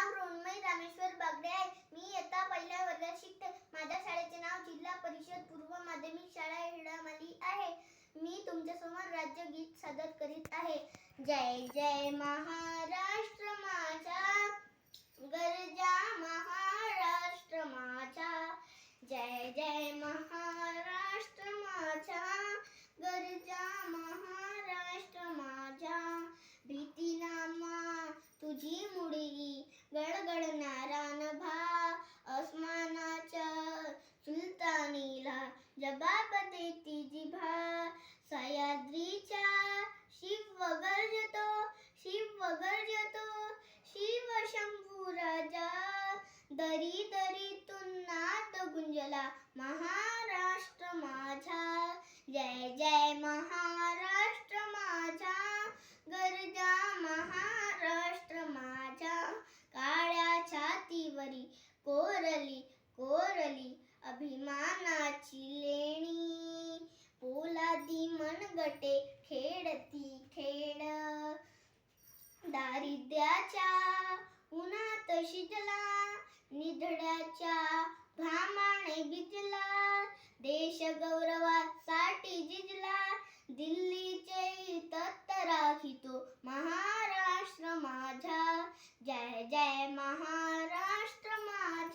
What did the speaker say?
नाव मृण्मयी रामेश्वर बागडे आहे. मी इयत्ता पहिल्या वर्गात शिकते. माझ्या शाळेचे नाव जिल्हा परिषद पूर्व माध्यमिक शाळा हिडामाली आहे. मी तुमच्यासमोर राज्यगीत सादर करीत आहे. जय जय महा माझा गरजा महाराष्ट्र माझा जय जय महाराष्ट्र माझा गरजा महाराष्ट्र माझा भीती नामा तुझी मुडी गडगडणारा नभा अस्मानाच्या सुलतानीला जबाब जिभा सह्याद्रीच्या शिव गर्जतो शिव गर्जतो शिव शंभू राजा दरी दरीतून नाद गुंजला महाराष्ट्र माझा. जय जय महाराष्ट्र माझा गरजा महाराष्ट्र माझा. काळ्या छातीवरी कोरली कोरली अभिमानाची ले गटे खेळती खेळ दारिद्र्याच्या उन्हात शिजला निधड्याच्या घामाने भिजला देश गौरवासाठी जिजला दिल्लीचे तत्तराही तो महाराष्ट्र माझा. जय जय महाराष्ट्र माझा.